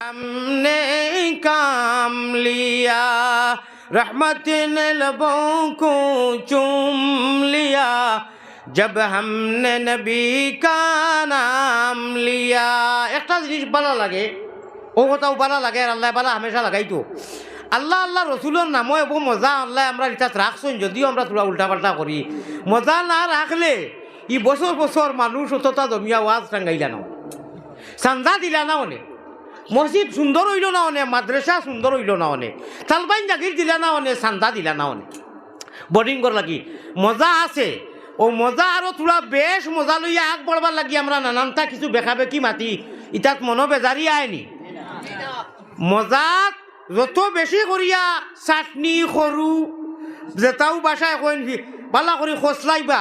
আমনে কামলিয়া রহমত লবো কো চুম জব হমনে নবী কা লিয়া একটা জিনিস ভালো লাগে ও কথাও বালা লাগে আর আল্লাহ বালা হামেশা লাগাইতো আল্লাহ আল্লাহ রসুলের নামও এব মজা আল্লাহ আমরা এটা রাখছো যদিও আমরা তোরা উল্টা পাল্টা করি মজা না রাখলে ই বছর বছর মানুষ অতটা জমিয়া ওয়াজ টাঙ্গাইলা না সান্দা দিলা না অনেক মসজিদ সুন্দর হইল না অনেক মাদ্রাসা সুন্দর হইল না অনেক তালবাইন জাগির দিলা না অনেক চান্দা দিলা না অনেক বোর্ডিং কর লাগি। মজা আছে। ও মজা আরও তোরা বেশ মজা লইয়া আগ বড়বার লাগি, আমরা নানানটা কিছু বেখাবে কি মাতি। ইতাত মনো বেজারি আয়নি মজাত যত বেশি করিয়া চাটনি সৰু, যেটাও বাসায় কইন পালা কৰি খচলাইবা।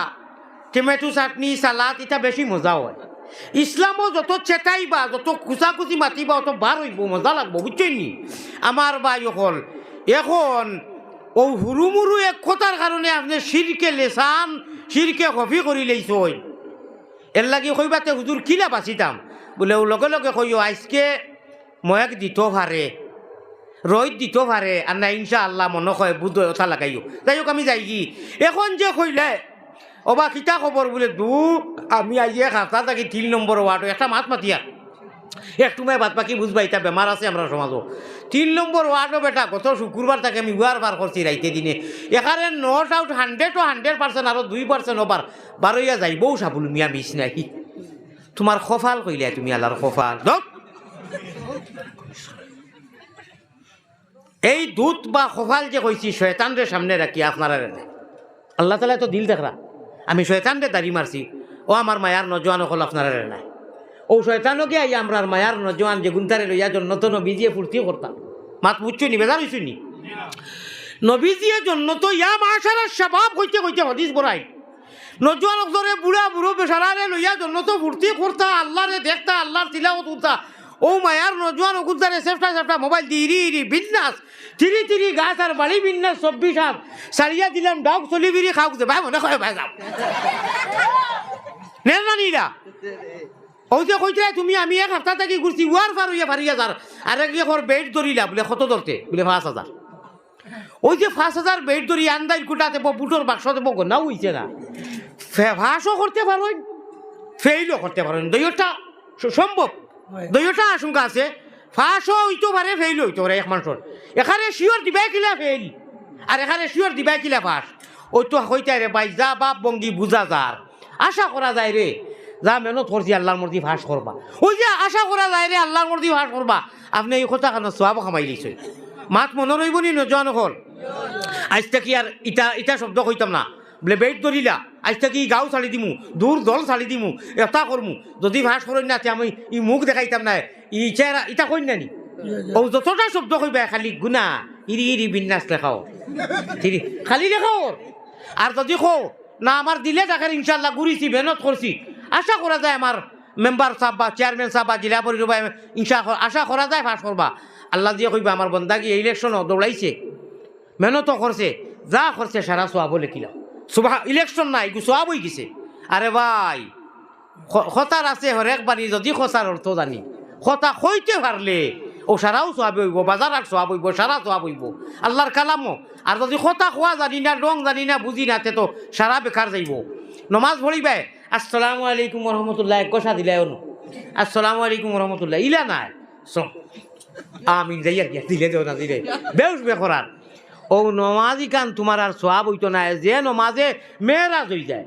টমেটো চাটনি, চালাদ এটা বেশি মজা হয়। ইসলামও যত চেতাইবা, যত কুচাকুচি মাতিবা, অত বার হইব, মজা লাগবো বুঝছেন নি? আমার ভাই অকল, এখন ও হুরুমুরু এক কথার কারণে আপনি শিরকে লেসান শিরকে কফি করি লেইছ এর লাগি কইবাতে হুজুর কিলা বাঁচিতাম বোলে, ও লগে লগে কইও আজকে ময়াক দিত ভারে রোহিত দিত পারে আর না ইনশা আল্লাহ মনে হয় বুধ ওঠা লাগাইও। যাই হোক, আমি যাই কি। এখন যে কইলে অবা, কিতা খবর বলে? দু আমি আইয়ে খাতা থাকি তিন নম্বর ওয়ার্ড একটা মাত মাতিয়া একটু মায় বাদ বাকি বুঝবা এটা বেমার আছে আমরা সমাজও তিন নম্বর ওয়ার্ডও বেটা গত শুক্রবার তাকে আমি উয়ার বার করছি রাইতে দিনে। এখানে নট আউট হান্ড্রেড ও হান্ড্রেড পার্সেন্ট আরও দুই পার্সেন্ট ওবার বারোইয়া যাইবও সাবুল মিয়া মিস নাই। তোমার কফাল কইলে তুমি আল্লাহর কফাল দক। এই দুধ বা কফাল যে কইছি শয়তানরে সামনে রাখি আপনারা আল্লাহ তালা তো দিল দেখরা আমি শয়তানরে দাড়ি মারছি। ও আমার মায়ার নজওয়ান হল আপনারা নাই। ও শয়তানকে আই আমরার মায়ার নজওয়ান যে গুন্তারে লইয়া জন্নত নবীজিয়ে ফুর্তি করতাম? মাত বুঝছ নি, বেজার হইছো নি? নবীজিয়ে জন্নত ইয়া মাশারা শাবাব কইতে কইতে হদিস বড়াই। নজওয়ান ধরে বুড়া বুড়ো বেসারারে লইয়া জন্নত ফুর্তি করতা, আল্লাহরে দেখতা, আল্লাহর তিলাওত উঠতা ও মায়ার নজওয়ান ওগুলদারে সেফটা সেফটা মোবাইল দি, ইরি ইরি, বিন্যাস। তিরি তিরি গাছ আর বাড়ি বিন্যাস, চব্বিশ হাত। সারিয়া দিলাম, ডগ, চলি বিরি খাওক যে, ভাই, মনে হয়, ভাই যাও নেন না নিরা ওই যে কইতে তুমি আমি এক সপ্তাহ থাকি ঘুরছি উয়ার পার হইয়া পারিয়া যার আর এক ঘর বেড ধরিলা বলে কত ধরতে বলে, পাঁচ হাজার ওই যে পাঁচ হাজার বেড ধরি আন্দাই কুটা দেবো বুটোর বাক্স দেবো গোনাও হইছে না। ফাঁসও করতে পারেন ফেইলও করতে পারেন দুইটা সম্ভব দুইটা আশঙ্কা আছে ফাঁসও হইতে পারে ফেইল হইতে পারে এক মানুষের এখানে শিওর দিবাই কিলা ফেইল। আর এখানে শিওর দিবাই কিলা ফাঁস। ওই তো হইতে রে ভাই যা বাপ বঙ্গি বুঝা যার আশা করা যায় রে যা মেহনত করছি আল্লাহর মূর্তি ফাঁস করবা ওই যে আশা করা যায় রে আল্লাহর মূর্তি ফাঁস করবা আপনি এই কথা কেন সোয়াব খামাই দিছে। মাত মনে রইব নি নজন হল আজ থেকে আর ইটা ইটা শব্দ কইতাম না। বলে বেট ধরিলা আজ থেকে গাঁও ছাড়ি দিমু দূর দল ছাড়ি দিমু, এটা করমু। যদি ভাস করেন না আমি ই মুখ দেখাইতাম না, ই চেহারা ইটা কই না নি? ও যতটা শব্দ কইবা, খালি গুনা ইরি ইরি বিন্যাস লেখাও। ঠিক খালি লেখাও আর যদি কো না আমার দিলে দেখার ইনশাল্লাহ ঘুরিছি মেহনত করছি আশা করা যায় আমার মেম্বার সাহেব বা চেয়ারম্যান সাহেব বা জেলা পরিষদ ইনশা আশা করা যায় ফাঁস করবা আল্লাহ দিয়ে কইবা আমার বন্দাকে ইলেকশনও দৌড়াইছে মেহনত করছে যা করছে সারা সোয়াব লেখিলাম সুবাহ ইলেকশন নাই, গু সোয়াব হয়ে গেছে। আরে ভাই খতার আছে হরেক বাড়ি যদি খসার অর্থ জানি। খতা হইতে পারলে ও সারাও সোয়াব হইব বাজার আর সোয়াব হইব সারা সোয়াব হইব। আল্লাহর কালামও আর যদি খতা খোয়া জানি না রং জানি না বুঝি না তে তো সারা বেকার যাইব। নমাজ পড়িবাই আসসালামু আলাইকুম রহমতুল্লাহ কষা দিলাই অনু। আসসালামু আলাইকুম রহমতুল্লাহ ইলা নাই। সব আমিন যাই আর কি দিলে দেও না, দিলে। বেউস বেকরার ও নমাজি কান তোমার আর সোয়াব হইতো না, যে নমাজে মেয়েরাজ হয়ে যায়।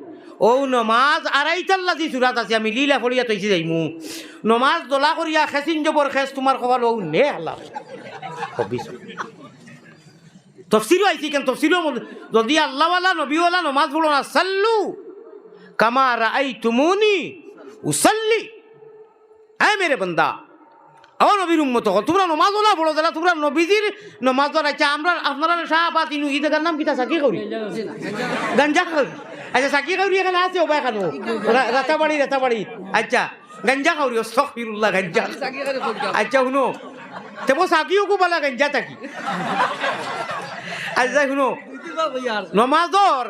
ও নমাজ আড়াইটার লাগি চূড়াত আছে, আমি লীলা ফলিয়া তৈছি যাইমু। নমাজ দলা করিয়া খেসিন জবর খেস, তোমার খবর ও নে আল্লাহ। হবিস। তফসিরও আইছি কেন তফসিরও যদি আল্লাহওয়ালা, নবীওয়ালা নমাজ পড়ো না, সাল্লু। কামা রাই তুমুনি উসাল্লি। হ্যাঁ মেরে বন্দা ও নবীর উম্মত হল। তোমরা নমাজ ওলা বড় দাদা তোমরা নবীজির নমাজ আচ্ছা আমরা, আপনারা শাহবাদ ইনু ঈদের নাম কিতা সাকি করি। গঞ্জা খাওরি। আচ্ছা সাকি খাওরি এখানে আছে ওবা এখানো রাতাবাড়ি রাতাবাড়ি। আচ্ছা গঞ্জা খাওরি অস্তফিরুল্লাহ গঞ্জা। আচ্ছা শুনো তেমন সাকিও কো বলা গঞ্জা থাকি। আচ্ছা শুনো নমাজর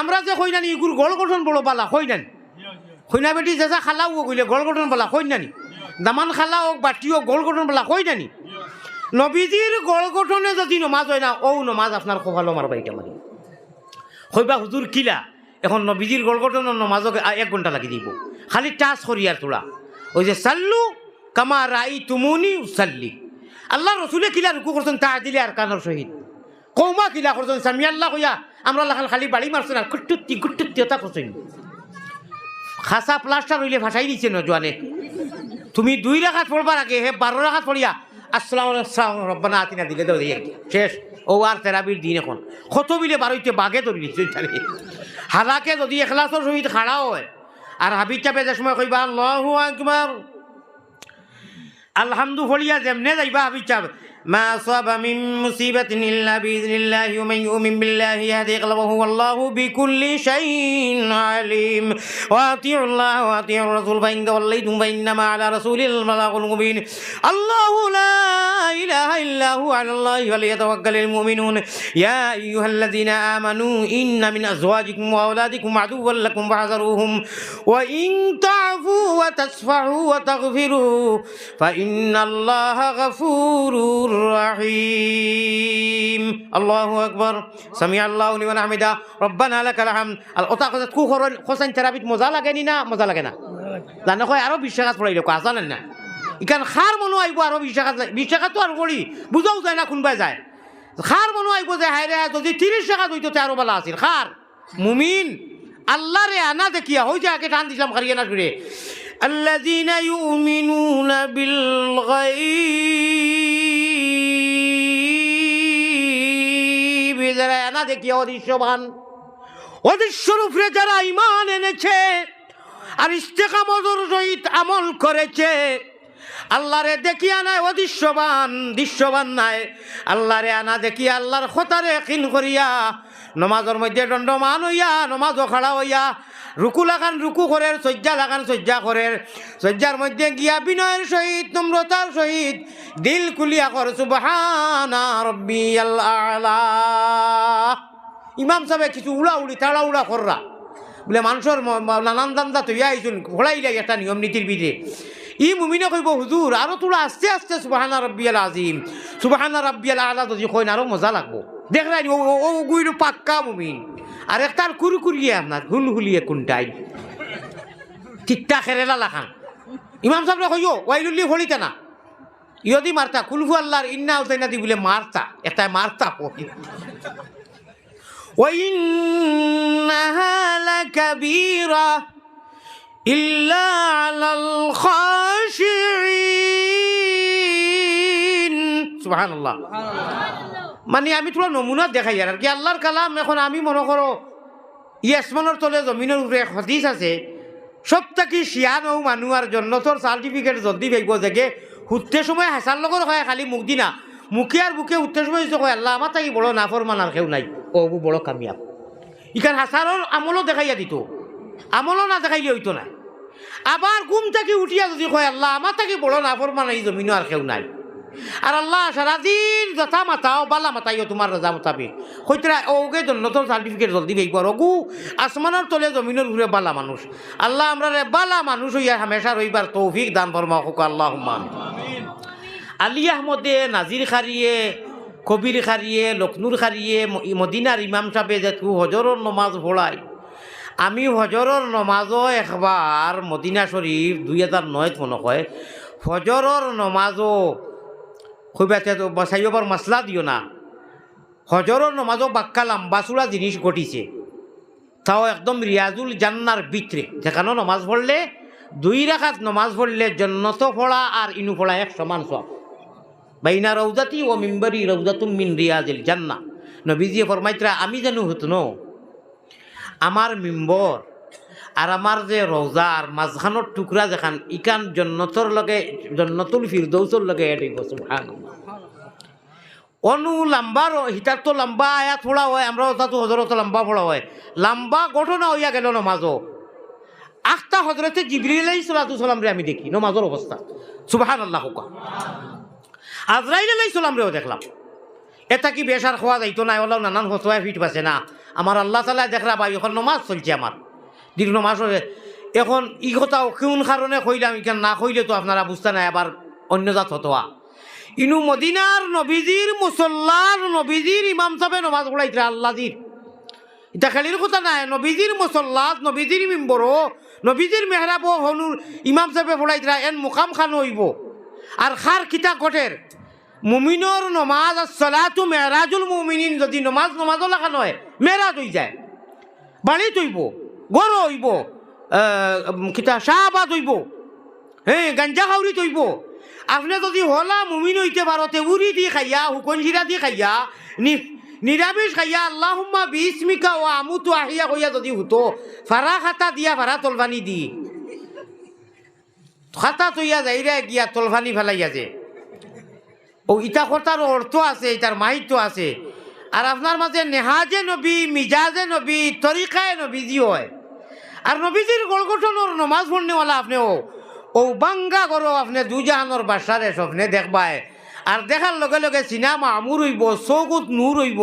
আমরা যে কইনানি ইগুর গড় গঠন বড় পালা কইনানি কইনা বেটি যেসা খালাও কইলে, গড় গঠন পালা কইনানি দামান খালা হোক বাটি হোক গোল গঠন বলা কই জানি? নবীজির গোল গঠনে যদি নমাজ হয় না ও নমাজ আপনার কপালো মারবা এটা মারি কইবা হুজুর কিলা, এখন নবীজির গোল গঠনের নমাজক এক ঘণ্টা লাগি দিব। খালি টাচ আর তোলা। ওই যে সাল্লু কামা রাই তুমুনি সাল্লি আল্লাহ রসুলে কিলা রুকু করছেন তা দিলে আর কানোর সহিত। কৌমা কিলা করছেন সামি আল্লাহ কইয়া আমরা লাখান খালি বাড়ি মারছেন আর কুট্টুত্তি কুট্টুত্তি ওটা করছেন খাসা প্লাস্টার হইলে ভাসাই দিচ্ছে নজওয়ানে তুমি দুই রাখাত পড়বার আগে হে বারো রাখাত পড়িয়া, আসসালাম আসসালাম রব্বানা আতিনা দিলে দিয়ে শেষ। ও আর তেরাবির দিন এখন। কত বিলে বারোইতে বাঘে ধরি দিচ্ছে হালাকে যদি এখলাসর সহিত খাড়া হয়, আর হাবির চাপে যে সময় কইবা, আল্লাহু আকবার। আলহামদু ফলিয়া যেমনে যাইবা হাবির চাপ। ما أصاب من مصيبة إلا بإذن الله ومن يؤمن بالله يهدي قلبه والله بكل شيء عليم. وأطيعوا الله وأطيعوا الرسول فإن توليتم فإنما على رسول البلاغ المبين. الله لا إله إلا هو على الله فليتوكل المؤمنون. يا أيها الذين آمنوا إن من أزواجكم وأولادكم عدوا لكم فاحذروهم. وإن تعفوا وتصفحوا وتغفروا فإن الله غفور رحيم الله أكبر سمع الله لمن حمده ربنا لك الحمد الأطاق কথা কু খরন খোসাইন থেরাপিত মজা লাগে নি না মজা লাগে না জানো কয় আরো বিশ্বাস পড়াইল আসা না ইকান খার মনো আইব আরো বিশ্বাস বিশ্বাস তো আর করি বুঝাও যায় না কোনবাই যায় খার মনো আইব যে হাই রে যদি তিরিশ টাকা দইতো আরো বেলা আছিল খার মুমিন আল্লাহ রে আনা দেখিয়া হই যে আগে টান দিছিলাম খারিয়ে না করে الذين يؤمنون بالغيب যারা দেখি অদৃশ্যবান। অদৃশ্যরূপে যারা ইমান এনেছে আর ইস্তেকামতর সহিত আমল করেছে, আল্লাহরে দেখিয়া নাই অদৃশ্যবান, দৃশ্যবান নাই। আল্লাহরে আনা দেখি আল্লাহর খতারে কিন করিয়া নমাজের মধ্যে দণ্ডমান হইয়া নমাজও খাড়া হইয়া রুকু লাগান রুকু করের শয্যা লাগান শয্যা করের সজ্জার মধ্যে গিয়া বিনয়ের সহিত নম্রতার সহিত দিল কুলিয়া কর সুবহানা ইমাম সাহেব কিছু উড়া উড়ি তাড়া উড়া কররা বলে মানুষের নানান দান্দা তৈরি আইসুন ঘোড়াইলে একটা নিয়ম নীতির বিধে। ই মুমিনে কইব হুজুর আরও তোরা আস্তে আস্তে, সুবাহানা রব্বিয়াল আজিম। সুবাহানা রব্বিয়াল আলা যদি কইন আরও মজা লাগবো। দেখলাই ও ও- ও গুইর পাক্কা মুমিন আর একটার কুরকুরিয়ে আপনার হুল হুলিয়ে কোনটাই ঠিকঠাক খেরেলা লাখান ইমাম সাহেব কইও ওয়াইলুল্লি হলিতে না ইয়দি মারতা কুলফু আল্লাহর ইন্না উতাইনা দি বলে মারতা এটাই মারতা পড়ি وإنها لكبيرة إلا على الخاشعين سبحان الله মানে আমি তোলা নমুনা দেখাই আর কি। আল্লাহর কালাম, এখন আমি মনে করো, ইয়াসমানের তলে জমিনের উপরে হদিস আছে সব থাকি শিয়ানো মানুষ আর জন্য তোর সার্টিফিকেট জলদি ভাইব দেখে হুতে সময় হাসার লগর হয়, খালি মুখ দিনা। মুখে আর বুকে উঠতে সময় হয়েছে কয়, আল্লাহ আমার তাকি বড় নাফর মানার কেউ নাই। ও বড় কামিয়াব। ইখান হাসারর আমলও দেখাইয়া দিত। আমলও না দেখাইলে হইতো না আবার ঘুম থেকে উঠিয়া যদি কয়, আল্লাহ আমার তাকে বড় নাফর মানাই জমিনও আর কেউ নাই। আর আল্লাহ সারাদিন যথা মাতাও বালা মাতাইও তোমার রাজা মোতাবেক। হইতরা ওকে নতুন সার্টিফিকেট জলদি ভাইব রঘু আসমানের তলে জমিনের ঘুরে বালা মানুষ। আল্লাহ আমরা বালা মানুষ হইয়া হামেশা রইবার তৌফিক দান ফরমা হোক আল্লাহ মান আলী আহমদে নাজির খারিয়ে কবির খারিয়ে লক্ষ্ণুর খারিয়ে মদিনার ইমাম সাহেবে যে তু হজরর নমাজ পড়ায় আমি হজরর নমাজও একবার মদিনা শরীফ দুই হাজার নয় মনে কয় ফজরর নমাজও খুবতে তো বসাইবার মশলা দিও না। হজরর নমাজও বাক্কা লম্বা চূড়া জিনিস ঘটিছে। তাও একদম রিয়াজুল জান্নার ভিতরে। যেখানে নমাজ পড়লে, দুই রাখাত নমাজ পড়লে জন্নত পড়া আর ইনু পড়া এক সমান সব। বাইনা রৌজাতি ও মিম্বরি রৌজাতুম মিন রিয়াজিল জান্না নবীজি ফরমাইত্রা, আমি জানো হতো ন আমার মিম্বর আর আমার যে রোজা আর মাঝখানোর টুকরা যেখান ইকান জন্নতর লগে, জন্নতুল ফিরদৌসর লগে এড হইব অনু লম্বার হিতার তো লম্বা আয়াত ফোড়া হয় আমরা তো হজরত লম্বা ফোড়া হয়। লম্বা ঘটনা হইয়া গেল নমাজও আখতা হজরতে জিবরিল সালাম রে আমি দেখি নমাজের অবস্থা সুবাহান আল্লাহ হুকা। আজরাইল আলাই সালাম রেও দেখলাম। এটা কি বেসার খোয়া যাইতো না ওলাও নানান হসোয়া ফিট পাছে না। আমার আল্লাহ তালা দেখলা ভাই এখন নমাজ চলছে আমার দীর্ঘ নমাজ হয়ে এখন ই কথা কোন কারণে কইলাম ইখান না কইলে তো আপনারা বুঝতে নাই, আবার অন্য জাত হতোয়া ইনু মদিনার নবীজির, মুসল্লার নবীজির, ইমাম সাহেব নমাজ পড়াইতরা আল্লাদির এটা খেলির কথা নাই, নবীজির মুসল্লাত নবীজির মিম্বর, নবীজির মেহরাব, হনুর, ইমাম সাহেবে পড়াইতরা এন মুকাম খান হইব। আর খার কিতা কটের মুমিনর নমাজ সলাতু মেহরাজুল মুমিনিন, যদি নমাজ নমাজ লেখা নয় মেহরাজ হয়ে যায় বাড়ি তৈব। গড় হইব কিতা শাহবাদ হইব হ্যাঁ গাঞ্জা খাউরি তৈব আপনি যদি হলা মুমিন হইতে পারো উড়ি দি খাইয়া হুকন জিরা দি খাইয়া নিরামিষ খাইয়া, আল্লাহুম্মা বিস্মিকা ও আমুতু আহিয়া কইয়া যদি হুতো ফারা খাতা দিয়া ফারা তলবানি দি। খাতা তৈয়া যাইরা গিয়া তলভানি ফেলাইয়া যে। ও ইটা কর্তার অর্থ আছে এটার মাহিত্য আছে। আর আপনার মাঝে নেহাজে নবী, মিজাজে নবী তরিকায় নবীজি হয়। আর নবীজির গড়গঠনের নমাজ পড়নেওয়ালা আপনি ও ও বাঙ্গা করো আপনি দুজাহানোর বাসারে স্বপ্নে দেখবায়। আর দেখার লগে লগে সিনেমা আমুর হইব, চৌকুত নূর হইব।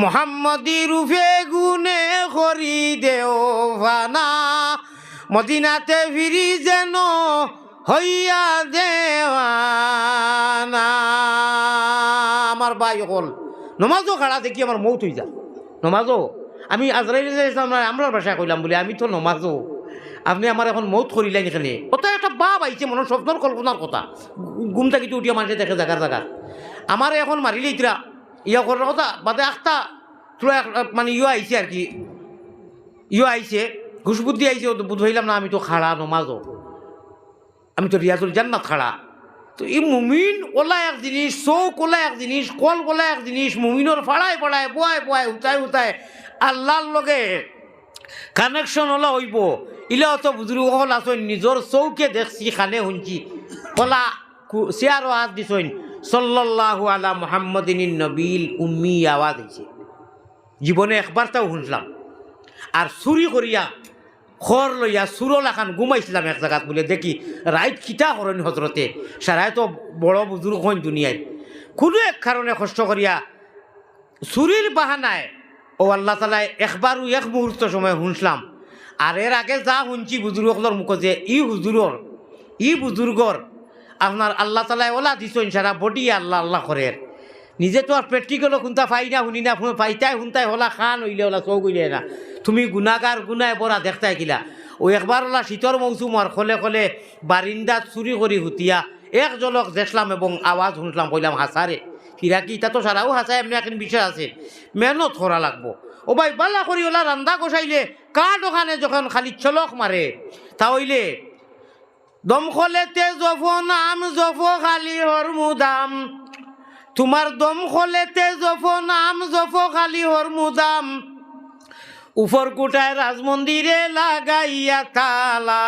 মোহাম্মদি রূপে গুনে করি দেও ভানা। মদিনাতে ফিরি যেন হইয়া দেওয়ানা আমার ভাই হল নমাজও খাড়া দেখি আমার মৌত হয়ে যা। নমাজও আমি আজরাইল আমরা ভাষায় কইলাম বলে, আমি তো নমাজও আপনি আমার এখন মৌত করিলেন এখানে। ওটা একটা বাপ আইছে মনে স্বপ্নর কল্পনার কথা। ঘুম থাকিতে উঠিয়া মানুষে দেখে জাগার জাগার আমার এখন মারিলে ইতরা ইয়া করার কথা, বাদে আখটা তোরা মানে ইয়ে আইছে আর কি। ইয়ে আইছে ঘুষবুদ্ধি আইছে হইলাম না আমি তো খাড়া নমাজও আমি তো রিয়াজুল জান্নাত খাড়া তো এই মুমিন ওলা এক জিনিস, চৌক ওলা এক জিনিস, কল ওলা এক জিনিস মুমিনের ফাড়ায় ফাড়ায় বয় বয় উঠায় উঠায় আল্লাহর লগে কানেকশন ওলা হইব। ইলা অত হল আসইন নিজর চৌকে দেখছি, খানে শুনছি। কলা চেয়ার আওয়াজ দিছইন সল্লাল্লাহু আলা মুহাম্মদিন নবীল উম্মি আওয়াজ হয়েছে জীবনে একবার তাও আর চুরি করিয়া খর লইয়া চুরল এখান ঘুমাইছিলাম এক জায়গাত বলে, দেখি রাইত খিতা করেন হজরতে সারাই তো বড় বুজুর্গ হইন দুনিয়ায় কোনো এক কারণে কষ্ট করিয়া চুরির বাহানায় ও আল্লাহ তালায় একবারও এক মুহূর্ত সময় শুনছিলাম। আর এর আগে যা শুনছি বুজুর্গর মুখ যে ই হুজুরর ই বুজুর্গর, আপনার আল্লাহ তালায় ওলা দিছেন সারা বডি আল্লাহ আল্লাহ করে নিজে তো আর প্র্যাকটিক্যালও শুনতা পাই না, শুনি না পাইতাই শুনতাই হলা, খান হইলে ওলা চৌ হইলে না। তুমি গুণাগার গুনায় বরা দেখতাই কিলা। ও একবার ওলা শীতর মৌসুমর খলে খলে বারিন্দাত চুরি করি হুতিয়া, এক জলক দেখলাম এবং আওয়াজ শুনলাম কইলাম, হাসারে। ফিরাকি ইটা তো সারাও হাসা এমনি এখন বিষয় আছে। মেহনত করা লাগবো। ও ভাই, বালা করি ওলা রান্দা কষাইলে কাঠ ওখানে যখন খালি চলক মারে তা হইলে দমখলেতে জফ নাম, জফ খালি হরমুদাম তোমার দমখলেতে জফ নাম, জফ খালি হরমুদাম উপর কুটায় রাজমন্দিরে লাগাইয়া তালা।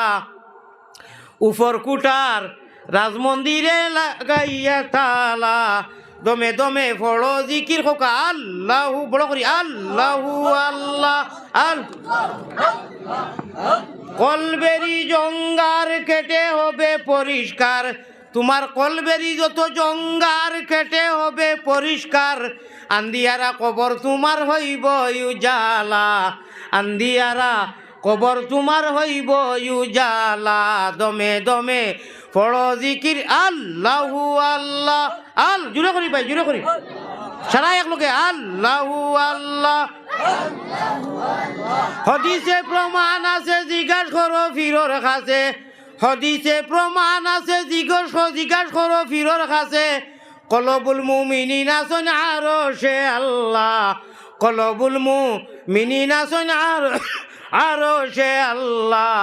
উপর কুটার রাজমন্দিরে লাগাইয়া তালা। দমে দমে ফড়ো জিকির খোকা আল্লাহু, বড় করি আল্লাহু আল্লাহ, আল কলবেরি জঙ্গার কেটে হবে পরিষ্কার, তোমার কলবেরি যত জঙ্গার কেটে হবে পরিষ্কার, আন্দিয়ারা কবর তোমার হইব উজালা আন্দিয়ারা কবর তোমার হইব উজালা। দমে দমে ফড় জিকির। আল্লাহু আল্লাহ। আল জুড়ে করি ভাই জুড়ে করি। সারা এক লোকে, আল্লাহু আল্লাহ। হদিসে প্রমাণ আছে, জিজ্ঞাস করো ফিরোর কাছে। হদিসে প্রমাণ আছে, জিজ্ঞাস জিজ্ঞাস করো ফিরোর কাছে। কলবুল মুমিনিন আসন আরও সে আল্লাহ। কলবুল মুমিনিন আসন আর আরও সে আল্লাহ।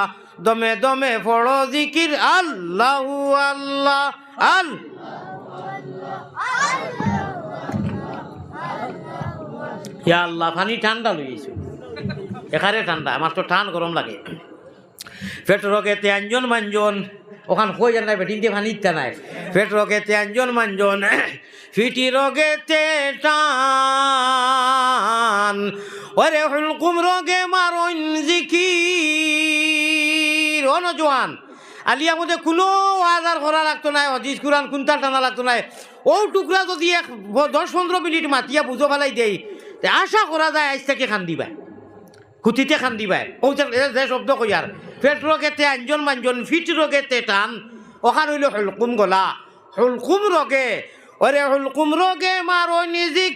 দমে দমে ফড়ো জিকির, আল্লাহ আল্লাহ, আল আল্লাহ ফানি ঠান্ডা লইয়েছো এখানে ঠান্ডা, আমার তো ঠান গরম লাগে। পেট রোগে তেঞ্জন মাঞ্জন ওখান কই জানাই বেটিনতে পানি ইত্যা নাই। পেট রোগে তেঞ্জন মাঞ্জন ফিটি রোগে তে টান। ওরে হুলকুম রোগে মারণ জিকির। ও নজওয়ান আলিয়া মধ্যে কোনো আজার করা লাগতো নাই, হদিস কুরান কুন্তা টানা লাগতো নাই। ও টুকরা যদি এক দশ পনেরো মিনিট মাতিয়া বুঝো ফেলাই দেই আশা করা যায় আজ থেকে খান দিবা কুতিতে খান দিবাই। ও যে শব্দ কইয়ার পেট রোগেতে আঞ্জন মাঞ্জন ফিট রোগেতে টান ওখান হইল হলকুম গলা। হলকুম রোগে, ওরে হলকুম রোগে মারো নিজে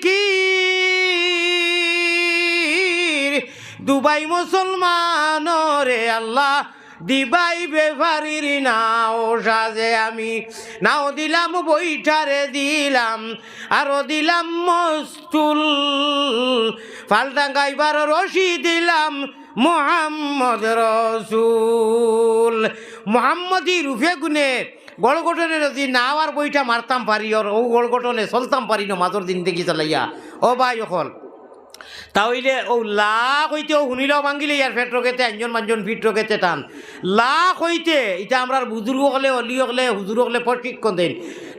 দুবাই মুসলমান রে আল্লাহ, দিবাই বেফারির নাও সাজে আমি। নাও দিলাম বইটারে দিলাম, আরও দিলাম মস্তুল ফালটাঙ্গাইবার রশি দিলাম মোহাম্মদ রসুল। মোহাম্মদী রুফে গুনে গড়গঠনে যদি নাও আর বইটা মারতাম পারি, ওর ও গড়গঠনে চলতাম পারি না মাজর দিন দেখি চালাইয়া। ও ভাই অকল। তাহলে ও লাখ হইতে ও শুনিলেও ভাঙিলে ইয়ার ফেট রোগেতে আঞ্জন মাঞ্জন ফিট রোগেতে টান। লাখ হইতে এটা আমরা বুজুর্গ হলে অলি হলে হুজুর হলে প্রশিক্ষণ দেন।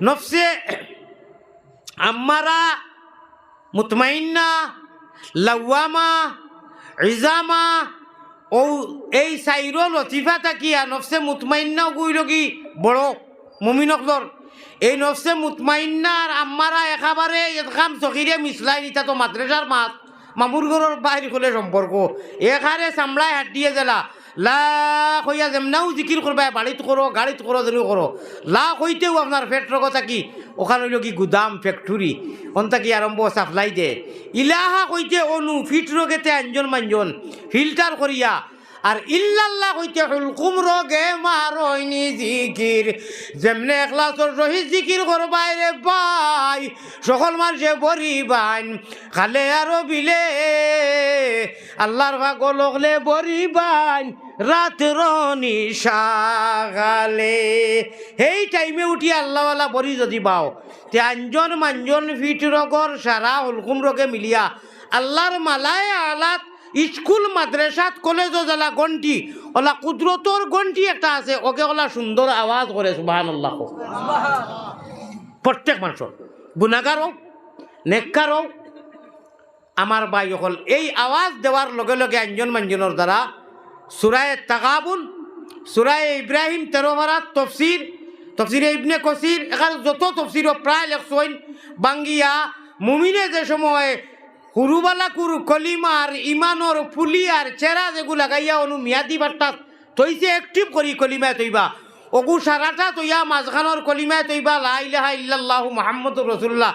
নফসে আমারা মুতমাইন্না লাওয়ামা ইজামা, ও এই সাইর লতিফা থাকিয়া নফসে মুতমাইন্নাও গুইল কি বড় মুমিনকলর এই নফসে মুতমাইন্নার আম্মারা একেবারে এদকাম চকিরে মিছলাই নিতা তো মাদ্রাসার মাত মামুর ঘরের বাইরে হলে সম্পর্ক এখানে চামড়ায় হাত দিয়ে জেলা। লাখ হইয়া যেমনাও জিকির করবা, বাড়িত করো, গাড়িত করো যেন করো। লাখ হইতেও আপনার পেট রোগ থাকি ওখানে হইল কি গুদাম ফ্যাক্টরি অন থাকি আরম্ভ সাপ্লাই দে। ইলাহা কইতে, অনু, ফিট রোগেতে আঞ্জন মাঞ্জন ফিল্টার করিয়া আর ইল্লাল্লাহ কইতে হুলকুম রোগে মারইনি জিকির। যেমনে এখলাসর রহিত জিকির করবাই রে বাই, সকল মানুষে বরি বাইন, খালে আরও বিলে, আল্লাহর ভাগল হলে বরি বাইন, রাত নিশাগালে সেই টাইমে উঠি আল্লাহওয়ালা বরি যদি বাও, তে আঞ্জন মাঞ্জন ফিট রগর সারা হুলকুম রোগে মিলিয়া আল্লাহর মালায় আলাত স্কুল মাদ্রাসাত কলেজও জেলা গন্টি ওলা কুদরতর গন্টি একটা আছে, ওকে ওলা সুন্দর আওয়াজ করে সুবাহান আল্লাহ প্রত্যেক মানুষের গুণাগার হোক নেককার হোক আমার ভাই হল এই আওয়াজ দেওয়ার লগে লগে আঞ্জন মাঞ্জনের দ্বারা সুরায় তাগাবুন সুরায় ইব্রাহিম তেরোভারাত তফসির তফসিরে ইবনে কসির এখানে যত তফসির প্রায় লেখসইন বাঙ্গিয়া মুমিনে যে সময় হুরুবালা কুরু কলিমার, ইমানর ফুলিয়ার চেরা যেগুলা গাইয়া অনু মিয়াদি বাট্টা তৈছে একটিভ করি কলিমায় তৈবা অগু সারাটা তৈয়া মাঝখানোর কলিমায় তৈবা লাইলাহা ইল্লাল্লাহ মোহাম্মদ রসুল্লাহ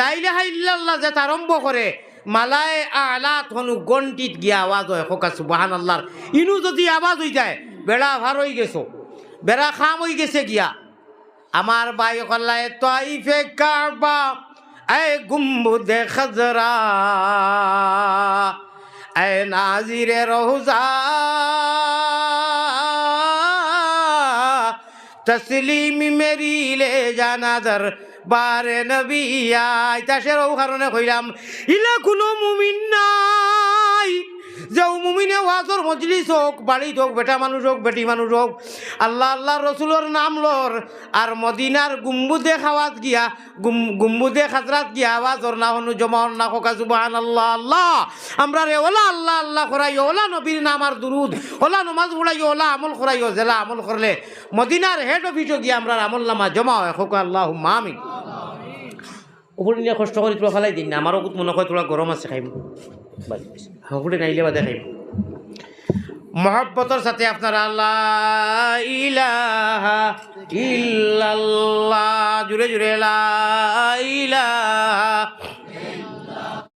লাইলাহা ইল্লাল্লাহ যে আরম্ভ করে মালায় আলাত হনু গন্টিত গিয়া আওয়াজ হয়, খোকা সুবাহান আল্লাহর ইনু যদি আওয়াজ হয়ে যায়, বেড়া ভার হয়ে গেছো, বেড়া খাম হয়ে গেছে গিয়া। আমার বাই কল্লায় তৈফে কাবা এ গুম্বুদে খজরা এ নাজিরে রোজা, তসলিম মেরি লে জানাদার বারে নবী আই তাসের ও কারণে কইলাম ইলা কোনো মুমিন নাই। যে মুমিনে ওয়াজর মজলিস হোক বাড়িত হোক, বেটা মানুষ হোক, বেটি মানুষ হোক, আল্লাহ আল্লাহ রসুলোর নাম লর আর মদিনার গুম্বুদে খাওয়াত গিয়া, গুম, গুম্বুদে খাজরাত গিয়া আওয়াজর না হনু জমা না খোকা সুবাহান আল্লাহ। আল্লাহ আমরা রে ওলা, আল্লাহ আল্লাহ করাই, ওলা নবীর নাম আর দুরুদ, ওলা নমাজ পড়াই, ওলা আমল করাইও জেলা আমল করলে। মদিনার হেড অফিসও গিয়া আমরা আমল নামা জমা হয় আল্লাহ মামি ওপরে নিয়ে কষ্ট করে তোরা ফেলাই দিন আমারও কত মনে হয় তোরা গরম আছে খাইব সকলে নাইলে বাদে খাইব মহব্বতর সাথে আপনারা আল্লাহ ইলাহা ইল্লাল্লাহ জুড়ে জুড়ে লা ইলাহা